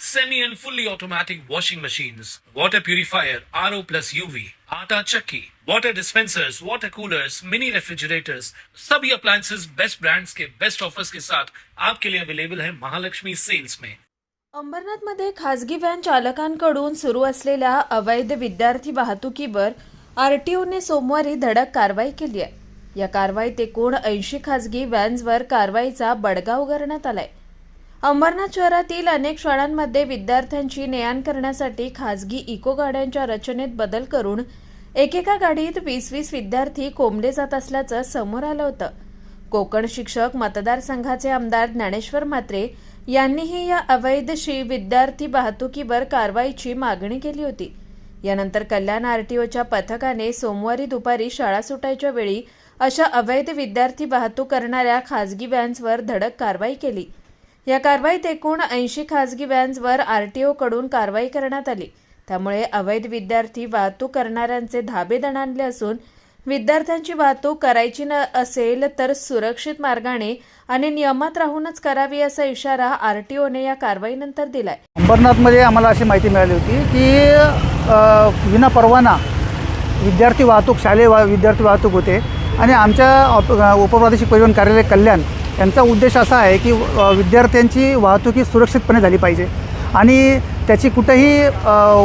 semi and fully automatic washing machines, water purifier, RO plus UV, आटा चक्की, water dispensers, water coolers, mini refrigerators, सभी appliances best brands के best offers के साथ आपके लिए अवेलेबल है महालक्ष्मी सेल्स में अंबरनाथमध्ये खासगी व्हॅन चालकांकडून सुरू असलेल्या अवैध विद्यार्थी वाहतुकीवर आर टी ओने सोमवारी धडक कारवाई केली आहे. या कारवाईत एकूण ऐंशी खासगी व्हॅन्सवर कारवाईचा बडगा उगारण्यात आलाय. अंबरनाथ शहरातील अनेक शाळांमध्ये विद्यार्थ्यांची ने आण करण्यासाठी खासगी इको गाड्यांच्या रचनेत बदल करून एकेका गाडीत वीस वीस विद्यार्थी कोंबले जात असल्याचं समोर आलं होतं. कोकण शिक्षक मतदारसंघाचे आमदार ज्ञानेश्वर म्हात्रे यांनीही या अवैधशी विद्यार्थी वाहतुकीवर कारवाईची मागणी केली होती. यानंतर कल्याण आरटीओच्या पथकाने सोमवारी दुपारी शाळा सुटायच्या वेळी अशा अवैध विद्यार्थी वाहतूक करणाऱ्या खासगी व्हॅन्सवर धडक कारवाई केली. या कारवाईत एकूण ऐंशी खासगी व्हॅन्सवर आरटीओकडून कारवाई करण्यात आली. त्यामुळे अवैध विद्यार्थी वाहतूक करणाऱ्यांचे धाबे दणाणले असून विद्यार्थ्यांची वाहतूक करायची न असेल तर सुरक्षित मार्गाने आणि नियमात राहूनच करावी असा इशारा आरटीओने या कारवाईनंतर दिलाय. अंबरनाथमध्ये आम्हाला अशी माहिती मिळाली होती की विना परवाना विद्यार्थी वाहतूक शालेय वा विद्यार्थी वाहतूक होते. आणि आमच्या ऑप उपप्रादेशिक परिवहन कार्यालय कल्याण यांचा उद्देश असा आहे की विद्यार्थ्यांची वाहतुकी सुरक्षितपणे झाली पाहिजे आणि त्याची कुठंही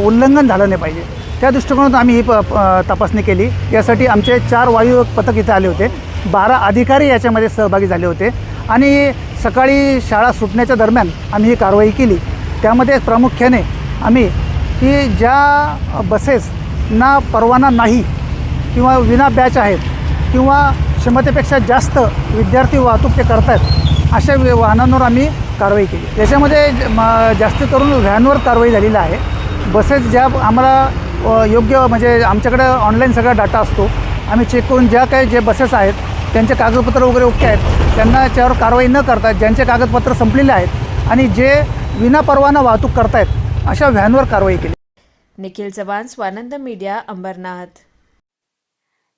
उल्लंघन झालं नाही पाहिजे. त्या दृष्टिकोनातून आम्ही ही प प- तपासणी केली. यासाठी आमचे चार वायू पथक इथे आले होते. बारा अधिकारी याच्यामध्ये सहभागी झाले होते आणि सकाळी शाळा सुटण्याच्या दरम्यान आम्ही ही कारवाई केली. त्यामध्ये प्रामुख्याने आम्ही की ज्या बसेसना परवाना नाही किंवा विना बॅच आहेत किंवा क्षमतेपेक्षा जास्त विद्यार्थी वाहतूक ते करतात अशा वाहनांवर आम्ही कारवाई केली. याच्यामध्ये जास्त करून व्हॅनवर कारवाई झालेली आहे. बसेस ज्या आम्हाला योग्य म्हणजे आमच्याकडे ऑनलाईन सगळा डाटा असतो. आम्ही चेक करून ज्या काही जे बसेस आहेत त्यांचे कागदपत्र वगैरे ओके आहेत त्यांना याच्यावर कारवाई न करता ज्यांचे कागदपत्र संपलेले आहेत आणि जे विनापरवाना वाहतूक करतायत अशा व्हॅनवर कारवाई केली. निखिल चव्हाण स्वानंद मीडिया अंबरनाथ.